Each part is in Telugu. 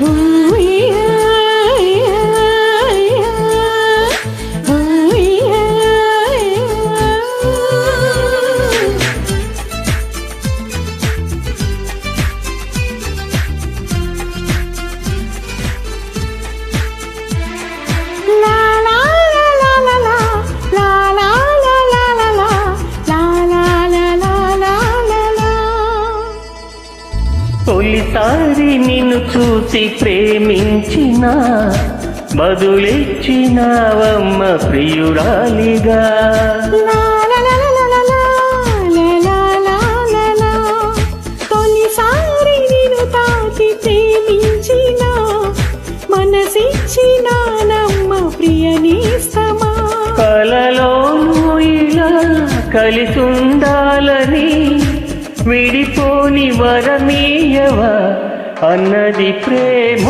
Ooh. ఒకసారి నిన్ను చూసి ప్రేమించిన బదులిచ్చినవమ్మ ప్రియురాలిగా కలలో ఇలా కలిసుందా విడిపోని వరమీయవ అన్నది ప్రేమ.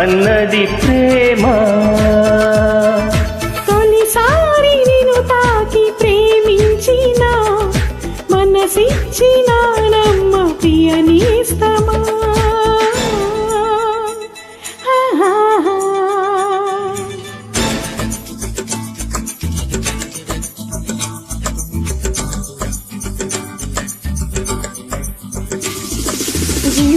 అన్నది ప్రేమ. తొలిసారి నేను తాకి ప్రేమించిన మనసిచ్చిన నమ్మ ప్రియ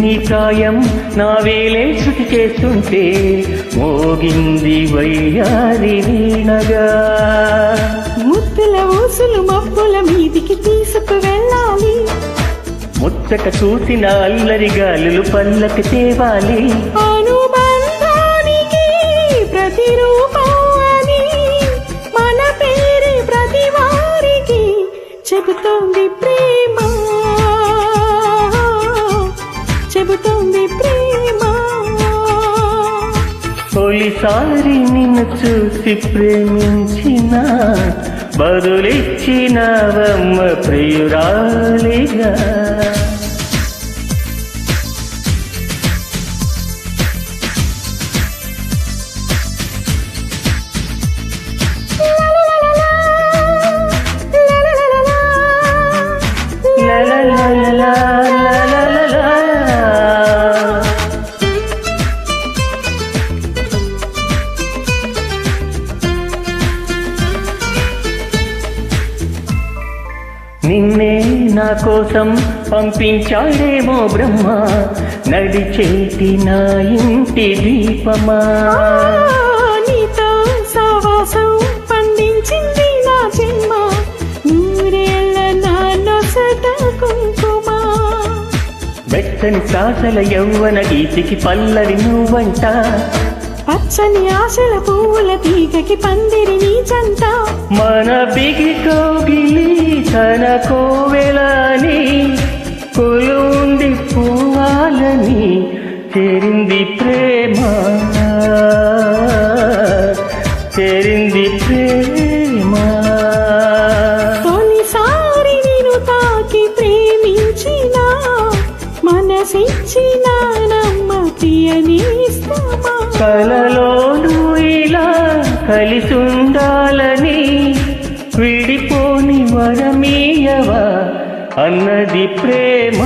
నీ ప్రాయం నా వేలే శృతి చేస్తుంటే మోగింది వయ్యారి వీణగా. ముత్తుల ఊసులు మబ్బుల మీదికి తీసుకు వెళ్ళాలి. ముచ్చట చూసిన అల్లరి గాలులు పల్లకి తేవాలి. అనుబంధానికి ప్రతిరూపం అని మన పేరు ప్రతి వారికి చెబుతోంది ప్రేమ. తొలిసారి నిన్ను చూసి ప్రేమించిన బదులిచ్చినవమ్మ ప్రియురాలిగా. నిన్నే నా కోసం పంపించాడేమో బ్రహ్మ నడిచేటి నా ఇంటి దీపమా. నీతో సావాసం పండించింది నా జన్మ నూరేళ్ళ కుంకుమ. వెచ్చని శ్వాసల యౌవన గీతికి పల్లవి నువ్వంట. పచ్చని ఆశల పువ్వుల తీగకి పందిరి నీ జంట మన బిగి కోగిలి తన కోవెలని కొలుండి పోవాలని చేరింది ప్రేమ. చేరింది ప్రేమ. తొలిసారి నేను తాకి ప్రేమించిన మనసిచ్చిన నమ్మ ప్రియనేస్తమా కలలోను ఇలా కలిసుండాలని వరమీయవా అన్నది ప్రేమ.